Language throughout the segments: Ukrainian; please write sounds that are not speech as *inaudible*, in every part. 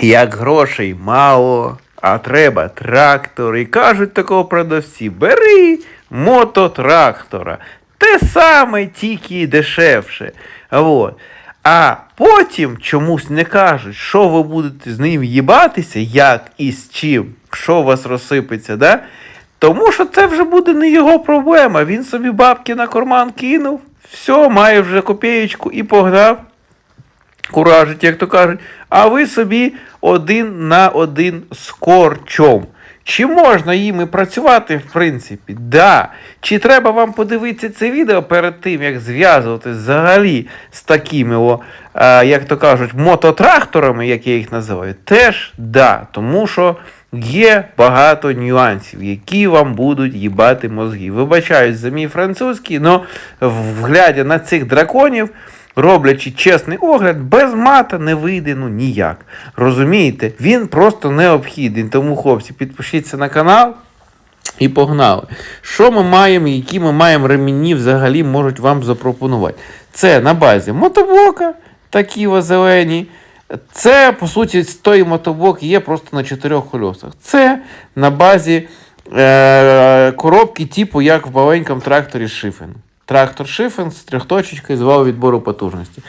як грошей мало, а треба трактор. І кажуть такого продавці: бери мототрактора. Те саме, тільки дешевше. Вот. А потім чомусь не кажуть, що ви будете з ним їбатися, як і з чим, що у вас розсипеться, да? Тому що це вже буде не його проблема. Він собі бабки на карман кинув, все, має вже копієчку і погнав куражить, як то кажуть, а ви собі один на один з корчом. Чи можна їм і працювати, в принципі? Да. Чи треба вам подивитися це відео перед тим, як зв'язуватись взагалі з такими, о, як то кажуть, мототракторами, як я їх називаю? Теж да. Тому що є багато нюансів, які вам будуть їбати мозги. Вибачаюсь за мій французький, але вглядя на цих драконів, роблячи чесний огляд, без мата не вийде ну ніяк. Розумієте? Він просто необхідний. Тому, хлопці, підпишіться на канал. І погнали. Що ми маємо, які ми маємо ремені взагалі можуть вам запропонувати? Це на базі мотоблока, такі ось зелені. Це, по суті, той мотоблок є просто на чотирьох колесах. Це на базі е- коробки, типу, як в маленькому тракторі Шифен. Трактор Шифен з трьохточечкою з валу відбору потужності.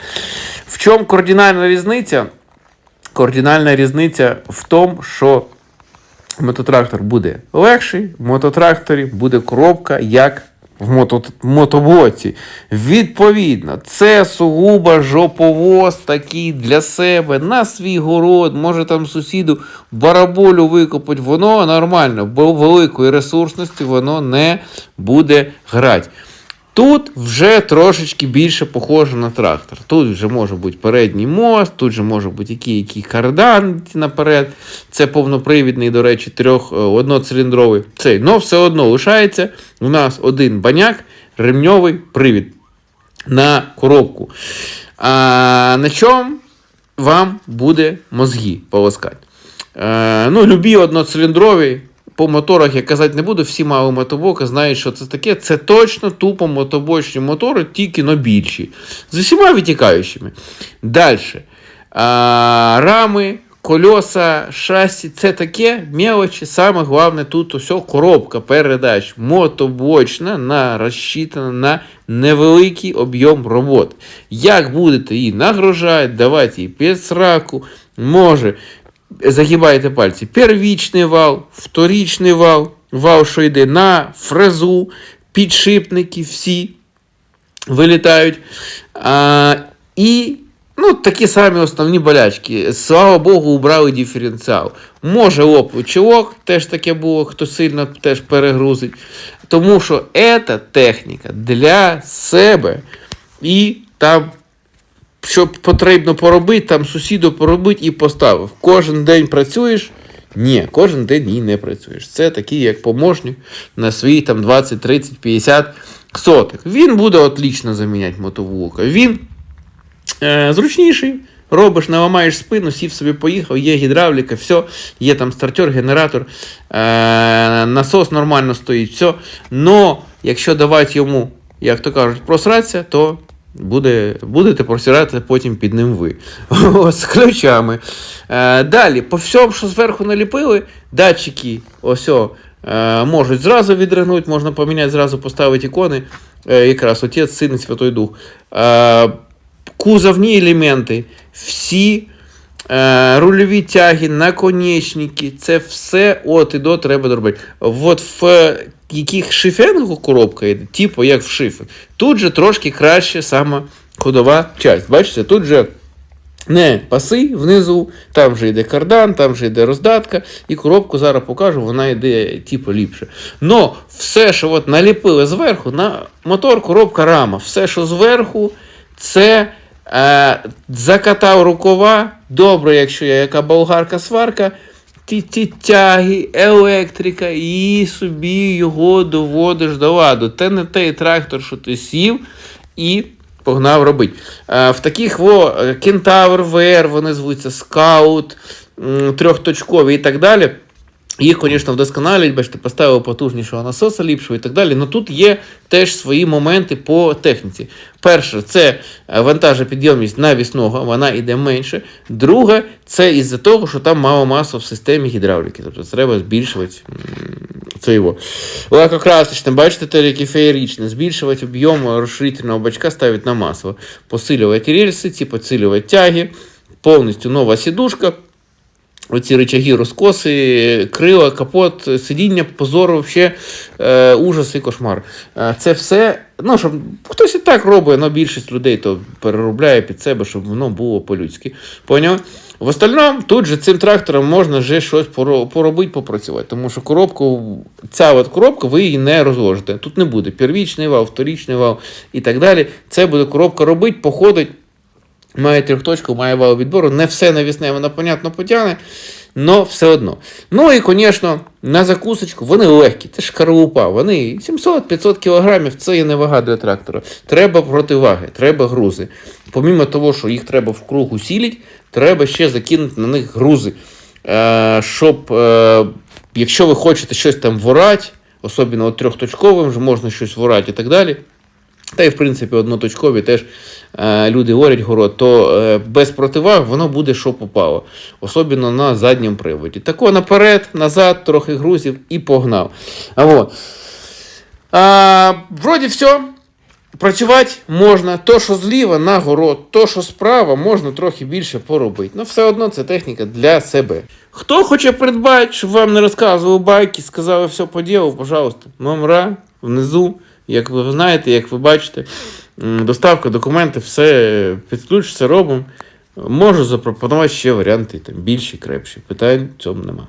В чому кардинальна різниця? Кардинальна різниця в тому, що мототрактор буде легший, в мототракторі буде коробка, як в мото, мотоблоці. Відповідно, це сугубо жоповоз такий для себе на свій город, може там сусіду бараболю викопати, воно нормально, бо великої ресурсності воно не буде грати. Тут вже трошечки більше похоже на трактор. Тут вже може бути передній мост, тут же може бути який, який кардан наперед. Це повнопривідний, до речі, трьох, е, одноциліндровий. Цей, но все одно лишається. У нас один баняк, ремньовий привід на коробку. А на чому вам буде мозги полоскати? Е, ну, любі одноциліндрові. По моторах я казати не буду, всі мали мотоблоки, знають, що це таке. Це точно тупо мотобочні мотори, тільки но більші. З усіма витікаючими. Далі. А, рами, кольоса, шасі це таке мелочі. Саме головне тут усе коробка передач. Мотобочна, на, розчитана на невеликий об'єм роботи. Як будете її нагружати, давати їй під сраку, може загибаєте пальці. Первічний вал, вторічний вал, вал, що йде на фрезу, підшипники всі вилітають. А, І ну, такі самі основні болячки. Слава Богу, убрали диференціал. Може лопнути чолок, теж таке було, хто сильно теж перегрузить. Тому що це техніка для себе. І там що потрібно поробити, там сусіду поробити і поставив. Кожен день працюєш? Ні, кожен день і не працюєш. Це такий, як помощник на свої там 20, 30, 50 сотих. Він буде отлично заміняти мотовулка. Він е, зручніший. Робиш, наламаєш спину, сів собі поїхав, є гідравліка, все, є там стартер, генератор, е, насос нормально стоїть, все. Но якщо давати йому, як то кажуть, просратися, то Буде, Будете просирати потім під ним ви. *laughs* З ключами. Е, Далі, по всьому, що зверху наліпили, датчики ось о, е, можуть зразу відригнути, можна поміняти, зразу поставити ікони. Е, якраз Отець, Син і Святой Дух. Е, кузовні елементи, всі е, рульові тяги, наконечники, це все от і до треба робити. От в яких шифенгу коробка йде, типу як в шифен. Тут же трошки краще сама ходова часть. Бачите, тут же не паси внизу, там же йде кардан, там же йде роздатка, і коробку зараз покажу, вона йде типу ліпше. Но все, що от наліпили зверху, на мотор, коробка, рама, все, що зверху, це. Е, закатав рукава, добре, якщо я яка болгарка-сварка, ті тяги, електрика, і собі його доводиш до ладу. Те не той трактор, що ти сів і погнав робити. В таких во Кентавр ВР, вони звуться Скаут, трьохточкові і так далі. Їх, звісно, вдосконалюють, бачите, поставили потужнішого насоса ліпшого і так далі. Але тут є теж свої моменти по техніці. Перше, це е, вантажопідйомність навісного, вона йде менше. Друге, це із-за того, що там мало масла в системі гідравліки. Тобто треба збільшувати це його. Лакокрасочне, бачите, те, яке феєричне, збільшувати об'єм розширительного бачка, ставити на масло. Посилювати рельси, ці посилювати тяги, повністю нова сідушка. Оці рычаги, розкоси, крила, капот, сидіння, позор, вообще, е, ужас і кошмар. Е, це все, ну, щоб хтось і так робить, але більшість людей то переробляє під себе, щоб воно було по-людськи. Поняв? В остальному, тут же цим трактором можна вже щось поро- поробити, попрацювати. Тому що коробку, ця от коробка, ви її не розложите. Тут не буде первічний вал, вторічний вал і так далі. Це буде коробка робити, походить. Має трьохточку, має вал відбору. Не все навісне, вона, понятно, потягне, але все одно. Ну і, звісно, на закусочку вони легкі, це ж шкарлупа. Вони 700-500 кілограмів, це є не вага для трактора. Треба противаги, треба грузи. Помімо того, що їх треба в круг усілити, треба ще закинути на них грузи. Е, щоб, е, якщо ви хочете щось там ворати, особливо трьохточковим, можна щось ворати і так далі. Та й, в принципі, одноточкові теж е, люди орять город, то е, без противаг воно буде що попало, особливо на задньому приводі. Тако наперед, назад, трохи грузів і погнав. А, вот. а, вроді все. Працювати можна, то, що зліва на город, то, що справа, можна трохи більше поробити. Ну, все одно це техніка для себе. Хто хоче придбати, щоб вам не розказував байки, сказали все по ділу, пожалуйста, номера внизу. Як ви знаєте, як ви бачите, доставка, документи, все під ключ, все робимо. Можу запропонувати ще варіанти там, більші, крепші. Питань в цьому нема.